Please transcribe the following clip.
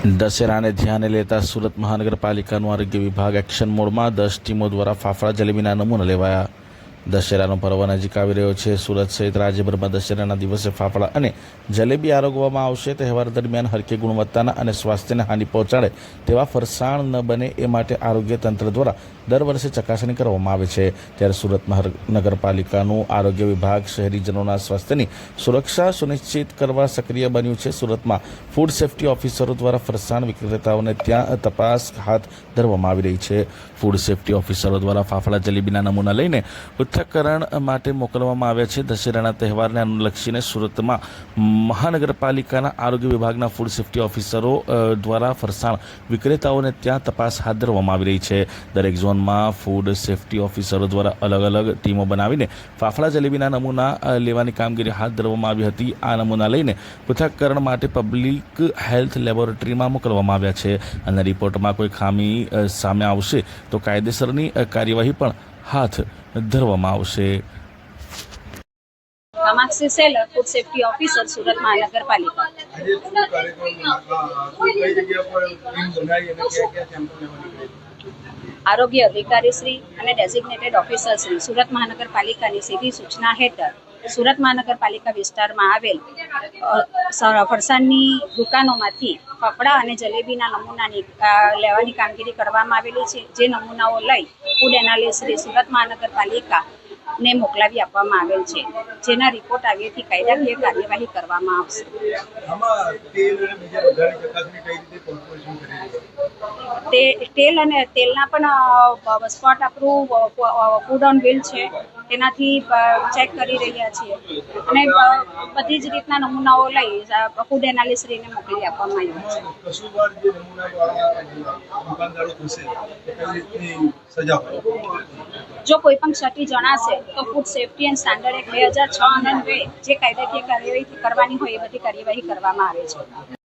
દશેરાને ધ્યાને લેતા સુરત મહાનગરપાલિકાનું આરોગ્ય વિભાગ એક્શન મોડમાં દસ ટીમો દ્વારા ફાફડા જલેબીના નમૂના લેવાયા. દશેરાનો પર્વ નજીક આવી રહ્યો છે. સુરત સહિત રાજ્યભરમાં દશેરાના દિવસે ફાફડા અને જલેબી આરોગવામાં આવશે. તહેવાર દરમિયાન હરકી ગુણવત્તાના અને સ્વાસ્થ્યને હાનિ પહોંચાડે તેવા ફરસાણ ન બને એ માટે આરોગ્ય તંત્ર દ્વારા દર વર્ષે ચકાસણી કરવામાં આવે છે. ત્યારે સુરત મહાનગરપાલિકાનું આરોગ્ય વિભાગ શહેરીજનોના સ્વાસ્થ્યની સુરક્ષા સુનિશ્ચિત કરવા સક્રિય બન્યું છે. સુરતમાં ફૂડ સેફ્ટી ઓફિસરો દ્વારા ફરસાણ વિક્રેતાઓને ત્યાં તપાસ હાથ ધરવામાં આવી રહી છે. ફૂડ સેફ્ટી ઓફિસરો દ્વારા ફાફડા જલેબીના નમૂના લઈને પૃથ્થકરણ માટે મોકલવામાં આવ્યા છે. દશેરાના તહેવારને અનુલક્ષીને સુરતમાં મહાનગરપાલિકાના આરોગ્ય વિભાગના ફૂડ સેફ્ટી ઓફિસરો દ્વારા ફરસાણ વિક્રેતાઓને ત્યાં તપાસ હાથ ધરવામાં આવી રહી છે. દરેક ઝોનમાં ફૂડ સેફ્ટી ઓફિસરો દ્વારા અલગ અલગ ટીમો બનાવીને ફાફડા જલેબીના નમૂના લેવાની કામગીરી હાથ ધરવામાં આવી હતી. આ નમૂના લઈને પૃથ્થકરણ માટે પબ્લિક હેલ્થ લેબોરેટરીમાં મોકલવામાં આવ્યા છે. અને રિપોર્ટમાં કોઈ ખામી સામે આવશે તો કાયદેસરની કાર્યવાહી પણ હાથ ધરવામાં આવશે. સેલર ફૂડ સેફ્ટી ઓફિસર સુરત મહાનગરપાલિકા આરોગ્ય અધિકારી શ્રી અને ડેઝિગ્નેટેડ ઓફિસર શ્રી સુરત મહાનગરપાલિકાની સીધી સૂચના હેઠળ સુરત મહાનગરપાલિકા વિસ્તારમાં આવેલ ફરસાણની દુકાનોમાંથી ફફડા અને જલેબીના નમૂનાની લેવાની કામગીરી કરવામાં આવેલી છે. જે નમૂનાઓ લઈ ફૂડ એનાલિસ્ટ સુરત મહાનગરપાલિકા ને મોકલાવી આપવામાં આવેલ છે જેના રિપોર્ટ આવ્યાથી કાયદાકીય કાર્યવાહી કરવામાં આવશે. તેલ અને તેલના પણ સ્પોટ આપણું ફૂડ ઓન વ્હીલ છે તેનાથી ચેક કરી રહ્યા છીએ. અને બધી જ રીતના નમૂનાઓ લઈ ફૂડ એનાલિસ્ટને મોકલી આપવામાં આવ્યું છે. જે કઈ પણ ક્ષતિ જણાશે, તો food safety and standard act બે હજાર છ અન્વયે જે કાયદાકીય કાર્યવાહી કરવાની હોય એ બધી કાર્યવાહી કરવામાં આવે છે.